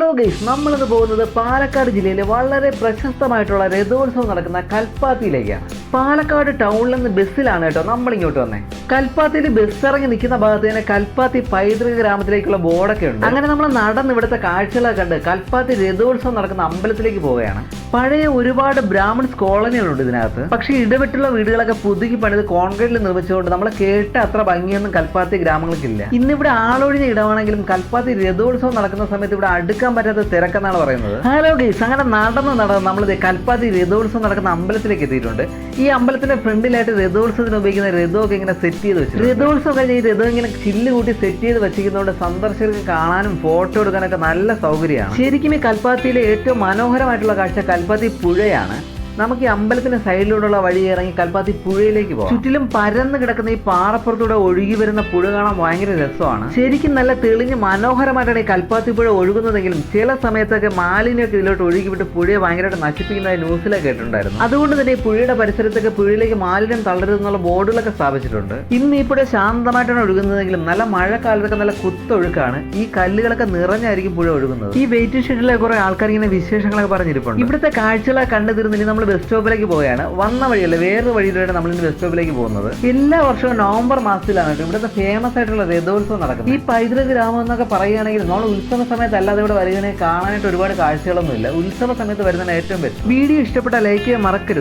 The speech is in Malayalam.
ഹലോ ഗൈസ് നമ്മളിന്ന് പോകുന്നത് പാലക്കാട് ജില്ലയിലെ വളരെ പ്രശസ്തമായിട്ടുള്ള രഥോത്സവം നടക്കുന്ന കൽപ്പാത്തിയിലേക്കാണ്. പാലക്കാട് ടൗണിൽ നിന്ന് ബസ്സിലാണ് കേട്ടോ നമ്മൾ ഇങ്ങോട്ട് വന്നേ. കൽപ്പാത്തിയിൽ ബസ് ഇറങ്ങി നിൽക്കുന്ന ഭാഗത്ത് തന്നെ കൽപ്പാത്തി പൈതൃക ഗ്രാമത്തിലേക്കുള്ള ബോർഡൊക്കെ ഉണ്ട്. അങ്ങനെ നമ്മൾ നടന്ന് ഇവിടുത്തെ കാഴ്ചകളൊക്കെ കണ്ട് കൽപ്പാത്തി രഥോത്സവം നടക്കുന്ന അമ്പലത്തിലേക്ക് പോവുകയാണ്. പഴയ ഒരുപാട് ബ്രാഹ്മിൺസ് കോളനികളുണ്ട് ഇതിനകത്ത്. പക്ഷേ ഇടവിട്ടുള്ള വീടുകളൊക്കെ പുതുക്കി പണിത് കോൺക്രീറ്റിൽ നിർമ്മിച്ചുകൊണ്ട് നമ്മൾ കേട്ട അത്ര ഭംഗിയൊന്നും കൽപ്പാത്തി ഗ്രാമങ്ങൾക്കില്ല. ഇന്നിവിടെ ആളൊഴിഞ്ഞ ഇടമാണെങ്കിലും കൽപ്പാത്തി രഥോത്സവം നടക്കുന്ന സമയത്ത് ഇവിടെ അടുക്കാൻ പറ്റാത്ത തിരക്കെന്നാണ് പറയുന്നത്. ഹലോ ഗീസ് അങ്ങനെ നടന്ന് നടന്ന് നമ്മൾ കൽപ്പാത്തി രഥോത്സവം നടക്കുന്ന അമ്പലത്തിലേക്ക് എത്തിയിട്ടുണ്ട്. ഈ അമ്പലത്തിന്റെ ഫ്രണ്ടിലായിട്ട് രഥോത്സവത്തിന് ഉപയോഗിക്കുന്ന രഥമൊക്കെ ഇങ്ങനെ സെറ്റ് ചെയ്ത് വെച്ചു രഥോത്സവം കഴിഞ്ഞ് ഈ രഥം ഇങ്ങനെ ചില്ല് കൂട്ടി സെറ്റ് ചെയ്ത് വെച്ചിരിക്കുന്നതുകൊണ്ട് സന്ദർശകർക്ക് കാണാനും ഫോട്ടോ എടുക്കാനൊക്കെ നല്ല സൗകര്യമാണ്. ശരിക്കും ഈ കൽപ്പാത്തിയിലെ ഏറ്റവും മനോഹരമായിട്ടുള്ള കാഴ്ച കൽപ്പാത്തി പുഴയാണ്. നമുക്ക് ഈ അമ്പലത്തിന്റെ സൈഡിലൂടെയുള്ള വഴി ഇറങ്ങി കൽപ്പാത്തി പുഴയിലേക്ക് പോകാം. ചുറ്റിലും പരന്ന് കിടക്കുന്ന ഈ പാറപ്പുറത്തൂടെ ഒഴുകി വരുന്ന പുഴ കാണാൻ ഭയങ്കര രസമാണ്. ശരിക്കും നല്ല തെളിഞ്ഞ് മനോഹരമായിട്ടാണ് ഈ കൽപ്പാത്തി പുഴ ഒഴുകുന്നതെങ്കിലും ചില സമയത്തൊക്കെ മാലിന്യമൊക്കെ ഇതിലോട്ട് ഒഴുകി വിട്ട് പുഴയെ ഭയങ്കരമായിട്ട് നശിപ്പിക്കുന്നതായി ന്യൂസിലൊക്കെ കേട്ടിട്ടുണ്ടായിരുന്നു. അതുകൊണ്ട് തന്നെ ഈ പുഴയുടെ പരിസരത്തൊക്കെ പുഴയിലേക്ക് മാലിന്യം തള്ളരുതെന്നുള്ള ബോർഡുകളൊക്കെ സ്ഥാപിച്ചിട്ടുണ്ട്. ഇന്ന് ഈ പുഴ ശാന്തമായിട്ടാണ് ഒഴുകുന്നതെങ്കിലും നല്ല മഴക്കാലത്തൊക്കെ നല്ല കുത്തൊഴുക്കാണ്. ഈ കല്ലുകളൊക്കെ നിറഞ്ഞായിരിക്കും പുഴ ഒഴുകുന്നത്. ഈ വെയിറ്റിംഗ് ഷെഡിലെ കുറെ ആൾക്കാർ ഇങ്ങനെ വിശേഷങ്ങളൊക്കെ പറഞ്ഞിരിപ്പുണ്ട്. ഇവിടുത്തെ കാഴ്ചകളെ കണ്ടു തീർന്നിട്ട് ബസ് സ്റ്റോപ്പിലേക്ക് പോവുകയാണ്. വന്ന വഴിയല്ല വേറൊരു വഴിയിലൂടെ നമ്മൾ ഇന്ന് ബസ് സ്റ്റോപ്പിലേക്ക് പോകുന്നത്. എല്ലാ വർഷവും നവംബർ മാസത്തിലാണ് ഇവിടുത്തെ ഫേമസ് ആയിട്ടുള്ള രഥോത്സവം നടക്കുന്നത്. ഈ പൈതൃക ഗ്രാമം എന്നൊക്കെ പറയുകയാണെങ്കിൽ നമ്മൾ ഉത്സവ സമയത്ത് അല്ലാതെ ഇവിടെ വരികയാണെങ്കിൽ കാണാനായിട്ട് ഒരുപാട് കാഴ്ചകളൊന്നും ഇല്ല ഉത്സവ സമയത്ത് വരുന്നതിന് ഏറ്റവും ബെസ്റ്റ് വീഡിയോ ഇഷ്ടപ്പെട്ട ലൈക്ക് ചെയ്യാൻ മറക്കരുത്.